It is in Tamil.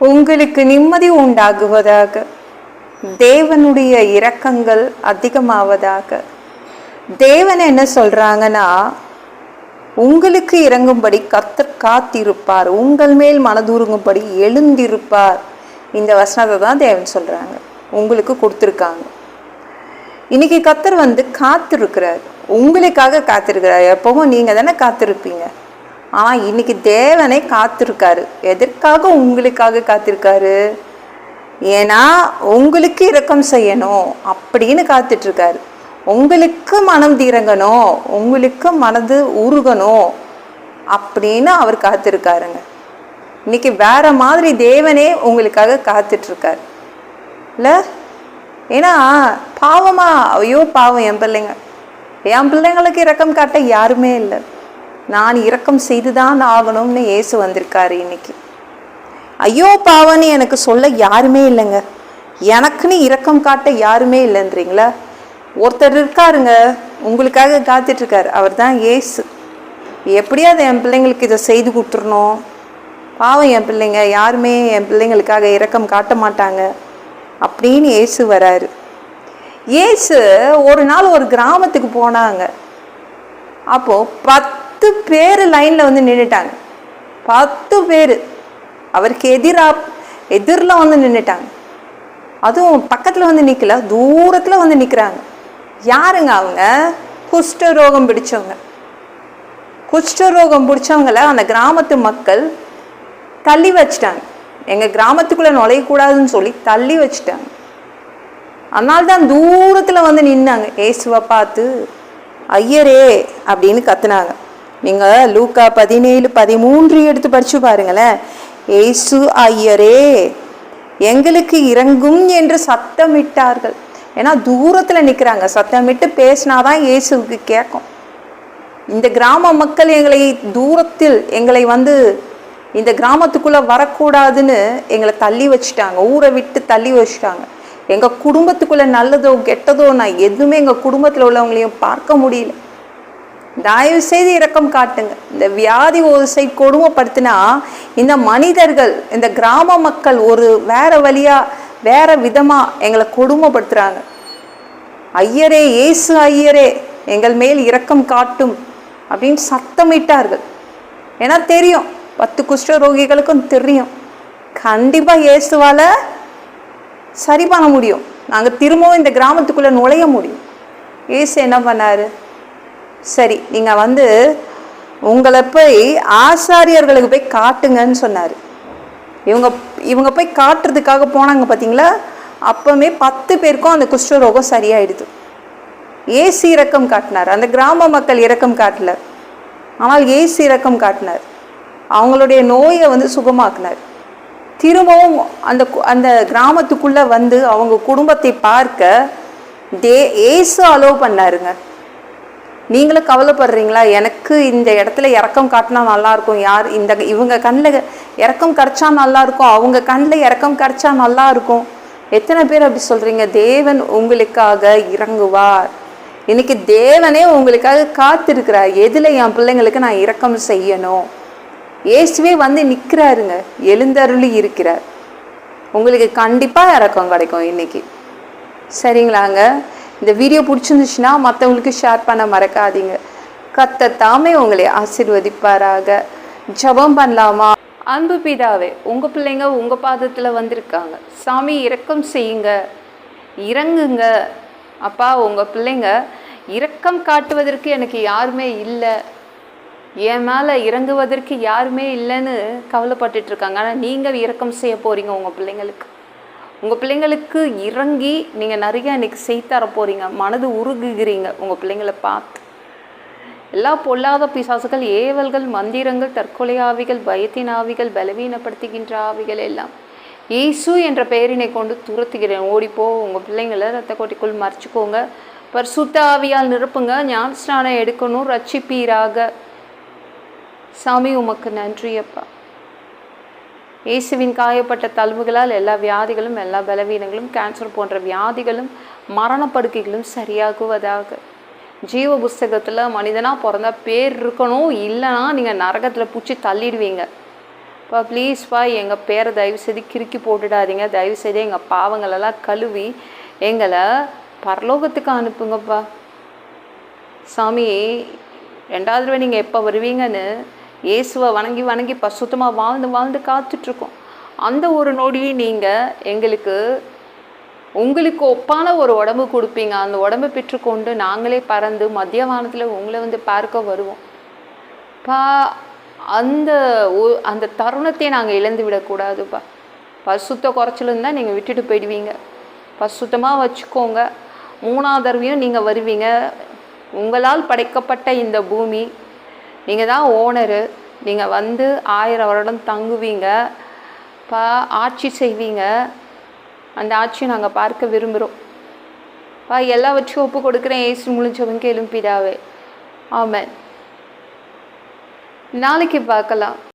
உங்களுக்கு நிம்மதி உண்டாகுவதாக. தேவனுடைய இரக்கங்கள் அதிகமாவதாக. தேவன் என்ன சொல்கிறாங்கன்னா உங்களுக்கு இறங்கும்படி கத்தர் காத்திருப்பார். உங்கள் மேல் மனதுருங்கும்படி எழுந்திருப்பார். இந்த வசனத்தை தான் தேவன் சொல்கிறாங்க உங்களுக்கு கொடுத்துருக்காங்க. இன்னைக்கு கத்தர் வந்து காத்திருக்கிறார். உங்களுக்காக காத்திருக்கிறார். எப்பவும் நீங்கள் தானே காத்திருப்பீங்க. ஆனால் இன்னைக்கு தேவனை காத்திருக்காரு. எதற்காக உங்களுக்காக காத்திருக்காரு? ஏன்னா உங்களுக்கு இரக்கம் செய்யணும் அப்படின்னு காத்துட்ருக்காரு. உங்களுக்கு மனம் தீரங்கணும் உங்களுக்கு மனது உருகணும் அப்படின்னு அவர் காத்திருக்காருங்க. இன்னைக்கு வேற மாதிரி தேவனே உங்களுக்காக காத்துட்டு இல்லை? ஏன்னா பாவமா ஐயோ பாவம் என் பிள்ளைங்க. என் பிள்ளைங்களுக்கு இரக்கம் காட்ட யாருமே இல்லை. நான் இரக்கம் செய்துதான் ஆகணும்னு இயேசு வந்திருக்காரு இன்னைக்கு. ஐயோ பாவன்னு எனக்கு சொல்ல யாருமே இல்லைங்க. எனக்குன்னு இரக்கம் காட்ட யாருமே இல்லைன்றீங்களா? ஒருத்தர் இருக்காருங்க உங்களுக்காக காத்துட்ருக்காரு. அவர் தான் ஏசு எப்படியாவது என் பிள்ளைங்களுக்கு இதை செய்து கொடுத்துடணும். பாவம் என் பிள்ளைங்க யாருமே என் பிள்ளைங்களுக்காக இரக்கம் காட்ட மாட்டாங்க. அப்படின்னு ஏசு வராரு. ஏசு ஒரு நாள் ஒரு கிராமத்துக்கு போனாங்க. அப்போது பத் பத்து பேர் லைன்ல வந்து நின்றுட்டாங்க பத்து பேர். அவருக்கு எதிரா எதிரில் வந்து நின்றுட்டாங்க அதுவும் பக்கத்தில் வந்து நிற்கல தூரத்தில் வந்து நிற்கிறாங்க யாருங்க அவங்க? குஷ்டரோகம் பிடிச்சவங்க. குஷ்டரோகம் பிடிச்சவங்கள அந்த கிராமத்து மக்கள் தள்ளி வச்சிட்டாங்க. எங்கள் கிராமத்துக்குள்ளே நுழையக்கூடாதுன்னு சொல்லி தள்ளி வச்சிட்டாங்க. அதனால தான் தூரத்தில் வந்து நின்னாங்க. ஏசுவை பார்த்து ஐயரே அப்படின்னு கத்துனாங்க. நீங்கள் லூக்கா பதினேழு பதிமூன்று எடுத்து படித்து பாருங்களேன். ஏசு ஐயரே எங்களுக்கு இறங்கும் என்று சத்தமிட்டார்கள். ஏன்னா தூரத்தில் நிற்கிறாங்க சத்தமிட்டு பேசினாதான் இயேசுவுக்கு கேட்கும். இந்த கிராம மக்கள் எங்களை தூரத்தில் எங்களை வந்து இந்த கிராமத்துக்குள்ளே வரக்கூடாதுன்னு எங்களை தள்ளி வச்சுட்டாங்க. ஊரை விட்டு தள்ளி வச்சுட்டாங்க. எங்கள் குடும்பத்துக்குள்ளே நல்லதோ கெட்டதோ நான் எதுவுமே எங்கள் குடும்பத்தில் உள்ளவங்களையும் பார்க்க முடியல. தயவு செய்து இரக்கம் காட்டுங்க. இந்த வியாதி ஓசை கொடுமைப்படுத்தினா இந்த மனிதர்கள் இந்த கிராம மக்கள் ஒரு வேற வழியா வேற விதமா எங்களை கொடுமைப்படுத்துறாங்க. ஐயரே இயேசு ஐயரே எங்கள் மேல் இரக்கம் காட்டும் அப்படின்னு சத்தமிட்டார்கள். ஏன்னா தெரியும் பத்து குஷ்ட ரோகிகளுக்கும் தெரியும். கண்டிப்பாக இயேசுவால் சரி பண்ண முடியும். நாங்கள் திரும்பவும் இந்த கிராமத்துக்குள்ளே நுழைய முடியும். இயேசு என்ன பண்ணார்? சரி நீங்கள் வந்து உங்களை போய் ஆசாரியர்களுக்கு போய் காட்டுங்கன்னு சொன்னார். இவங்க இவங்க போய் காட்டுறதுக்காக போனாங்க பார்த்தீங்களா அப்போவுமே பத்து பேருக்கும் அந்த குஷ்டரோகம் சரியாயிடுது. ஏசி இரக்கம் காட்டினார். அந்த கிராம மக்கள் இரக்கம் காட்டல. ஆனால் ஏசி இரக்கம் காட்டினார். அவங்களுடைய நோயை வந்து சுகமாக்குனார். திரும்பவும் அந்த அந்த கிராமத்துக்குள்ளே வந்து அவங்க குடும்பத்தை பார்க்க தே ஏசு அலோவ் பண்ணாருங்க. நீங்களும் கவலைப்படுறீங்களா? எனக்கு இந்த இடத்துல இறக்கம் காட்டினா நல்லாயிருக்கும். யார் இந்த இவங்க கண்ணில் இறக்கம் கரைச்சா நல்லாயிருக்கும். அவங்க கண்ணில் இறக்கம் கரைச்சா நல்லாயிருக்கும். எத்தனை பேர் அப்படி சொல்கிறீங்க தேவன் உங்களுக்காக இறங்குவார். இன்னைக்கு தேவனே உங்களுக்காக காத்திருக்கிறார். எதில் என் பிள்ளைங்களுக்கு நான் இறக்கம் செய்யணும்? இயேசுவே வந்து நிற்கிறாருங்க. எழுந்தருளி இருக்கிறார். உங்களுக்கு கண்டிப்பாக இறக்கம் கிடைக்கும் இன்னைக்கு. சரிங்களாங்க? இந்த வீடியோ பிடிச்சிருந்துச்சுன்னா மற்றவங்களுக்கு ஷேர் பண்ண மறக்காதீங்க. கத்த தாமே உங்களை ஆசீர்வதிப்பாராக. ஜெபம் பண்ணலாமா? அன்பு பிதாவே உங்கள் பிள்ளைங்க உங்கள் பாதத்தில் வந்திருக்காங்க. சாமி இரக்கம் செய்யுங்க. இறங்குங்க. அப்பா உங்கள் பிள்ளைங்க இரக்கம் காட்டுவதற்கு எனக்கு யாருமே இல்லை. என் மேலே இறங்குவதற்கு யாருமே இல்லைன்னு கவலைப்பட்டுட்ருக்காங்க ஆனால் நீங்கள் இரக்கம் செய்ய போகிறீங்க உங்கள் பிள்ளைங்களுக்கு. உங்கள் பிள்ளைங்களுக்கு இறங்கி நீங்கள் நிறைய இன்றைக்கி செய்து போகிறீங்க மனது உருகுகிறீங்க உங்கள் பிள்ளைங்களை பார்த்து. எல்லா பொல்லாத பிசாசுகள் ஏவல்கள் மந்திரங்கள் தற்கொலை ஆவிகள் பயத்தின் ஆவிகள் பலவீனப்படுத்துகின்ற ஆவிகள் எல்லாம். இயேசு என்ற பெயரினை கொண்டு துரத்துகிறேன். ஓடிப்போ உங்கள் பிள்ளைங்களை ரத்த கோட்டிக்குள் மறைச்சிக்கோங்க. பரிசுத்த ஆவியால் நிரப்புங்க. ஞான ஸ்நானம் எடுக்கணும். ரட்சிப்பீராக. சாமி உமக்கு நன்றி அப்பா இயேசுவின் காயப்பட்ட தழும்புகளால் எல்லா வியாதிகளும் எல்லா பலவீனங்களும் கேன்சர் போன்ற வியாதிகளும் மரணப்படுக்கைகளும் சரியாகுவதாக. ஜீவ புஸ்தகத்தில் மனிதனாக பிறந்தா பேர் இருக்கணும் இல்லைன்னா நீங்கள் நரகத்தில் பிடிச்சி தள்ளிடுவீங்க. பா ப்ளீஸ்ப்பா எங்கள் பேரை தயவு செய்து கிறுக்கி போட்டுடாதீங்க. தயவு செய்து எங்கள் பாவங்களெல்லாம் கழுவி எங்களை பரலோகத்துக்கு அனுப்புங்கப்பா. சாமி ரெண்டாவது தடவை நீங்கள் எப்போ வருவீங்கன்னு இயேசுவை வணங்கி வணங்கி பசுத்தமாக வாழ்ந்து வாழ்ந்து காத்துட்ருக்கோம். அந்த ஒரு நொடியை நீங்கள் எங்களுக்கு உங்களுக்கு ஒப்பான ஒரு உடம்பு கொடுப்பீங்க. அந்த உடம்பை பெற்றுக்கொண்டு நாங்களே பறந்து மத்திய வானத்தில் உங்களை வந்து பார்க்க வருவோம். பா அந்த அந்த தருணத்தை நாங்கள் இழந்து விடக்கூடாதுப்பா. பசுத்த குறைச்சலும் தான் நீங்கள் விட்டுட்டு போயிடுவீங்க. பசுத்தமாக வச்சுக்கோங்க. மூணாவது தடவையும் நீங்கள் வருவீங்க. உங்களால் படைக்கப்பட்ட இந்த பூமி நீங்கள் தான் ஓனரு. நீங்கள் வந்து ஆயிரம் வருடம் தங்குவீங்க. பா ஆட்சி செய்வீங்க. அந்த ஆட்சியை நாங்கள் பார்க்க விரும்புகிறோம் பா எல்லாவற்றையும் ஒப்பு கொடுக்குறேன். ஏசு முழிச்சவங்க எழும்பிடாவே ஆமாம் நாளைக்கு பார்க்கலாம்.